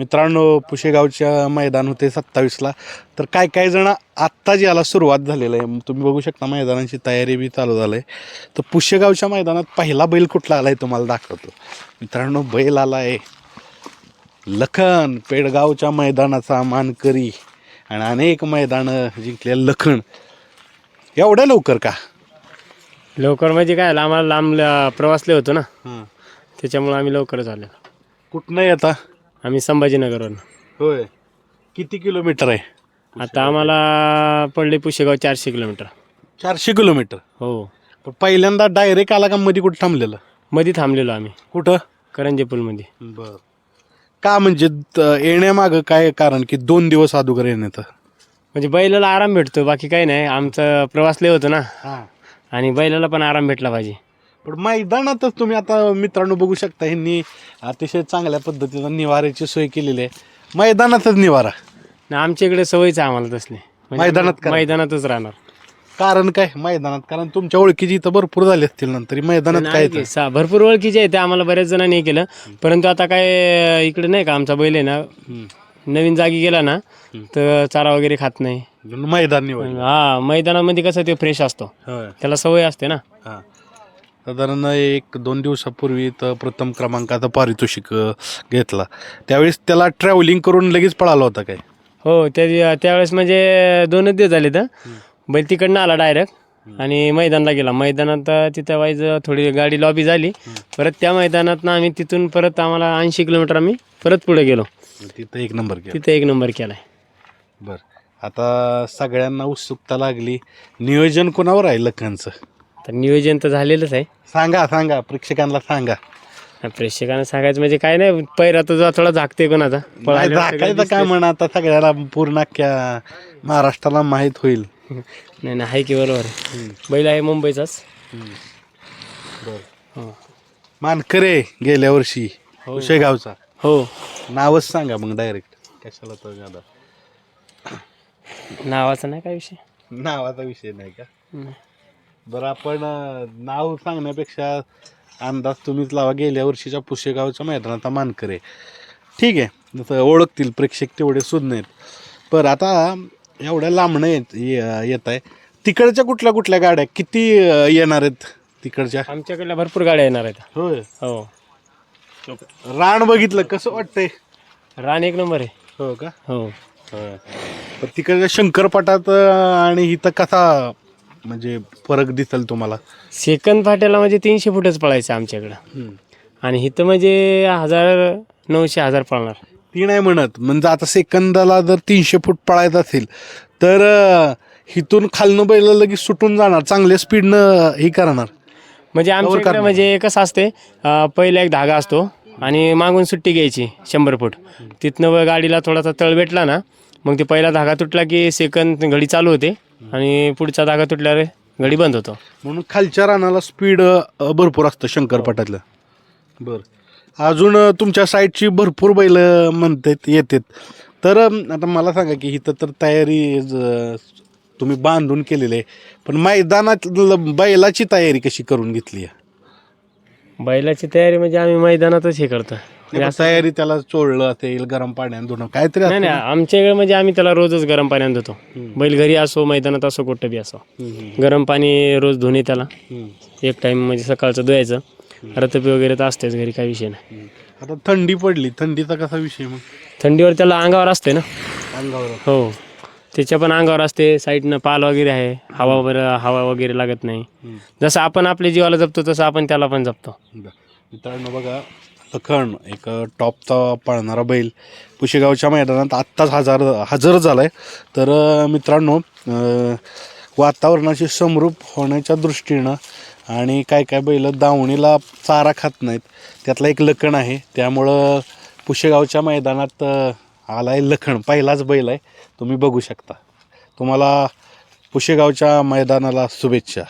मित्रांनो पुशेगावच्या मैदान होते सत्तावीसला. तर काय काय जण आत्ता जी याला सुरुवात झालेलं आहे. तुम्ही बघू शकता मैदानाची तयारी बी चालू झालं आहे तर पुशेगावच्या मैदानात पहिला बैल कुठला आला आहे तुम्हाला दाखवतो. मित्रांनो बैल आला आहे लखन पेडगावच्या मैदानाचा मानकरी. आणि अनेक मैदानं जिंकलेलं लखन. एवढ्या लवकर का? लवकर म्हणजे काय आम्हाला लांब प्रवासले होतो ना. त्याच्यामुळे आम्ही लवकरच आलो कुठनं येता आम्ही संभाजीनगरवरून. होय. किती किलोमीटर आहे? आता आम्हाला पडले पुशेगाव चारशे किलोमीटर. चारशे किलोमीटर? हो. पण पहिल्यांदा डायरेक्ट आला का मध्ये कुठं थांबलेलं? मध्ये थांबलेलो आम्ही. कुठं? करंजे पूलमध्ये बर. का म्हणजे त- येण्यामागं काय कारण की दोन दिवस अगोदर येण्याचं? म्हणजे बैलाला आराम भेटतो बाकी काही नाही. आमचं प्रवासले होतं ना. हां. आणि बैलाला पण आराम भेटला पाहिजे. पण मैदानातच तुम्ही आता मित्रांनो बघू शकता ह्यांनी अतिशय चांगल्या पद्धतीनं निवाऱ्याची सोय केलेली आहे. मैदानातच निवारा. आणि आमच्या इकडे सवयच आहे आम्हाला तसली. म्हणजे मैदानात करा. मैदानातच राहणार. कारण काय? मैदानात. कारण तुमच्या ओळखीची इथं भरपूर झाली असतील नंतर. ही मैदानात काय नाही की, सा- भरपूर ओळखीचे आहे ते आम्हाला बऱ्याच जणांनी हे केलं. परंतु आता काय इकडे नाही का आमचा बैल आहे ना? नवीन जागी गेला ना तर चारा वगैरे खात नाही. मैदान हा मैदानामध्ये कसं ते फ्रेश असतो. त्याला सवय असते ना. हां. साधारण एक दोन दिवसापूर्वी तर प्रथम क्रमांकाचा पारितोषिक घेतला. त्यावेळेस त्याला ट्रॅव्हलिंग करून लगेच पळाला होता काय? हो त्या त्यावेळेस म्हणजे दोनच दिवस झाले तर बैल तिकडनं आला डायरेक्ट आणि मैदानाला गेला. मैदानात तिथं वाईज थोडी गाडी लॉबी झाली. परत त्या मैदानात आम्ही तिथून परत आम्हाला ऐंशी किलोमीटर आम्ही परत पुढे गेलो. तिथं एक नंबर केला. तिथे एक नंबर केलाय बर. आता सगळ्यांना उत्सुकता लागली. नियोजन कोणावर आहे लखनचं? तर नियोजन तर झालेलंच आहे. सांगा सांगा प्रेक्षकांना सांगा. प्रेक्षकांना सांगायचं म्हणजे काय नाही पहिला तुझा थोडा झाकते कोणाचा पळायला झाकायचं काय म्हणा आता सगळ्याला पूर्ण अख्ख्या महाराष्ट्राला माहीत होईल. नाही नाही आहे की बरोबर आहे. बैल आहे मुंबईचाच. हो. मानकरे गेल्या वर्षी शेगावचा हो. नावच सांगा मग डायरेक्ट कशाला तो जादा? नावाचा नाही काय विषय? नावाचा विषय नाही का? नाही. बरं आपण अं, नाव सांगण्यापेक्षा अंदाज तुम्हीच लावा. गेल्या वर्षीच्या पुशेगावच्या मैदानाचा मानकरे ठीक आहे. जसं ओळखतील प्रेक्षक तेवढे सुद्धा नाहीत बरं आता एवढ्या लांबणं येत ये- येत आहे. तिकडच्या कुठल्या कुठल्या गाड्या किती अं, येणार आहेत तिकडच्या? आमच्याकडल्या भरपूर गाड्या येणार आहेत. होय. हो. रान बघितलं कसं वाटतंय? रान एक नंबर आहे. हो का? हो. पण तिकडच्या शंकरपटात अं, आणि इथं कसा म्हणजे फरक दिसेल तुम्हाला? सेकंद फाट्याला म्हणजे तीनशे फुटच पळायचं आमच्याकडं. आणि इथं म्हणजे हजार नऊशे हजार पळणार. ती नाही म्हणत. म्हणजे आता सेकंदाला जर तीनशे फूट पळायचं असेल तर इथून खालनं बैल लगेच सुटून जाणार. चांगल्या स्पीडनं हे करणार. म्हणजे आमच्याकडे करणार. म्हणजे कसं असते पहिला एक धागा असतो आणि मागून सुट्टी घ्यायची शंभर फूट. तिथनं व गाडीला थोडासा तळ भेटला ना मग ते पहिला धागा तुटला की सेकंद घडी चालू होते. आणि पुढचा धागा तुटल्यावर घडी बंद होतो. म्हणून खालच्या रानाला स्पीड भरपूर असतं शंकरपटातलं बरं. अजून तुमच्या साईडची भरपूर बैल म्हणतात येतात. तर आता मला सांगा की इथं तर तयारी तुम्ही बांधून केलेली आहे. पण मैदानात बैलाची तयारी कशी करून घेतली आहे? बैलाची तयारी म्हणजे आम्ही मैदानातच हे करतो. नाही, पण तयारी त्याला चोळलं असेल गरम पाण्यात धुणं काहीतरी नाही नाही आमच्याकडे म्हणजे आम्ही त्याला रोजच गरम पाण्यात धुतो. बैल घरी असो मैदानात असो कुठं बी असो. गरम पाणी रोज धुणे त्याला. एक टाइम म्हणजे सकाळचं धुवायचं. रतपी वगैरे तर असतेच घरी काही विषय नाही. आता थंडी पडली थंडीचा कसा विषय मग? थंडीवर त्याला अंगावर असते ना? अंगावर. हो. त्याच्या पण अंगावर असते साईडनं पाल वगैरे आहे. हवा वगैरे हवा वगैरे लागत नाही. जसं आपण आपल्या जीवाला जपतो तसं आपण त्याला पण जपतो. मित्रांनो बघा लखन एक टॉपचा पळणारा बैल. पुशेगावच्या मैदानात आत्ताच हजार हजर झाला आहे तर मित्रांनो वातावरणाशी समरूप होण्याच्या दृष्टीनं आणि काय काय बैल दावणीला चारा खात नाहीत त्यातला एक लखन आहे. त्यामुळं पुशेगावच्या मैदानात आला आहे लखन पहिलाच बैल आहे. तुम्ही बघू शकता. तुम्हाला पुशेगावच्या मैदानाला शुभेच्छा.